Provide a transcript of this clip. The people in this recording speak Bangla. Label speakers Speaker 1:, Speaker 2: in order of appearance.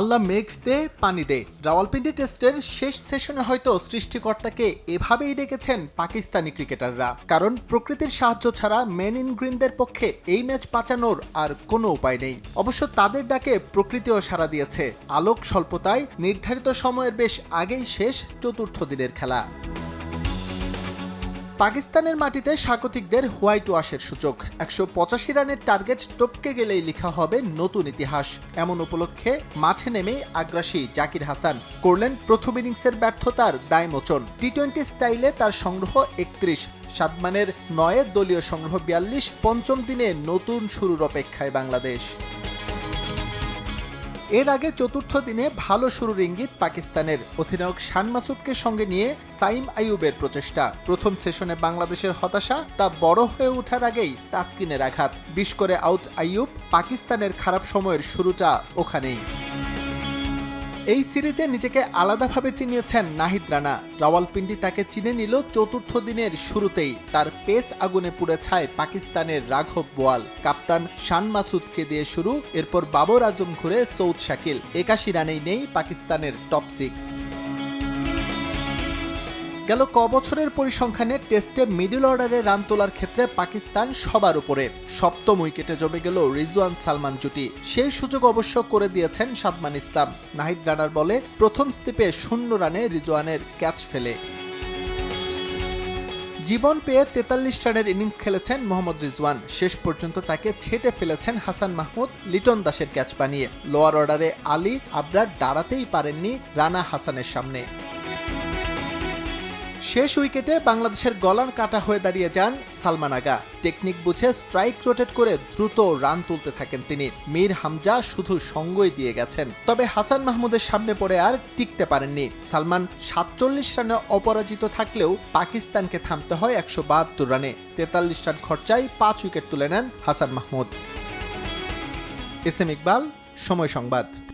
Speaker 1: আল্লাহ মেঘ দে পানি দে রাওয়ালপিন্ডি টেস্টের শেষ সেশনে হয়তো সৃষ্টিকর্তাকে এভাবেই ডেকেছেন পাকিস্তানি ক্রিকেটাররা। কারণ প্রকৃতির সাহায্য ছাড়া মেন ইন গ্রিনদের পক্ষে এই ম্যাচ বাঁচানোর আর কোনো উপায় নেই। অবশ্য তাদের ডাকে প্রকৃতিও সাড়া দিয়েছে। আলোক স্বল্পতায় নির্ধারিত সময়ের বেশ আগেই শেষ চতুর্থ দিনের খেলা। পাকিস্তানের মাটিতে স্বাগতিকদের হোয়াইট ওয়াশের সূচক। একশো পঁচাশি রানের টার্গেট টপকে গেলেই লেখা হবে নতুন ইতিহাস। এমন উপলক্ষে মাঠে নেমেই আগ্রাসী জাকির হাসান। করলেন প্রথম ইনিংসের ব্যর্থতার দায়মোচন টি টোয়েন্টি স্টাইলে তার সংগ্রহ একত্রিশ। সাদমানের নয়ের দলীয় সংগ্রহ বিয়াল্লিশ। পঞ্চম দিনে নতুন শুরুর অপেক্ষায় বাংলাদেশ। এর আগে চতুর্থ দিনে ভালো শুরুর ইঙ্গিত পাকিস্তানের। অধিনায়ক শান মাসুদকে সঙ্গে নিয়ে সাইম আইয়ুবের প্রচেষ্টা। প্রথম সেশনে বাংলাদেশের হতাশা তা বড় হয়ে ওঠার আগেই তাসকিনের আঘাত। বিশ করে আউট আইয়ুব, পাকিস্তানের খারাপ সময়ের শুরুটা ওখানেই। এই সিরিজে নিজেকে আলাদাভাবে চিনিয়েছেন নাহিদ রানা। রাওয়ালপিন্ডি তাকে চিনে নিল চতুর্থ দিনের শুরুতেই। তার পেস আগুনে পুড়ে ছায় পাকিস্তানের রাঘব বোয়াল। কাপ্তান শান মাসুদকে দিয়ে শুরু, এরপর বাবর আজম ঘুরে সৌদ শাকিল। একাশি রানেই নেই পাকিস্তানের টপ সিক্স। গেল ক বছরের পরিসংখ্যানে টেস্টে মিডল অর্ডারে রান তোলার ক্ষেত্রে পাকিস্তান সবার উপরে। সপ্তম উইকেটে জমে গেল রিজওয়ান সালমান জুটি। সেই সুযোগ অবশ্য করে দিয়েছেন সাদমান ইসলাম। নাহিদ রানার বলে, প্রথম স্টেপে শূন্য রানে রিজওয়ানের ক্যাচ ফেলে। জীবন পেয়ে তেতাল্লিশ রানের ইনিংস খেলেছেন মোহাম্মদ রিজওয়ান। শেষ পর্যন্ত তাকে ছেটে ফেলেছেন হাসান মাহমুদ লিটন দাসের ক্যাচ বানিয়ে। লোয়ার অর্ডারে আলী আবরার দাঁড়াতেই পারেননি রানা হাসানের সামনে। শেষ উইকেটে বাংলাদেশের গলার কাটা হয়ে দাঁড়িয়ে যান সালমান আগা। টেকনিক বুঝে স্ট্রাইক রোটেট করে দ্রুত রান তুলতে থাকেন তিনি। মীর হামজা শুধু সঙ্গই দিয়ে গেছেন। তবে হাসান মাহমুদের সামনে পড়ে আর টিকতে পারেননি। সালমান সাতচল্লিশ রানে অপরাজিত থাকলেও পাকিস্তানকে থামতে হয় একশো বাহাত্তর রানে। তেতাল্লিশ রান খরচায় পাঁচ উইকেট তুলে নেন হাসান মাহমুদ। এস এম ইকবাল, সময় সংবাদ।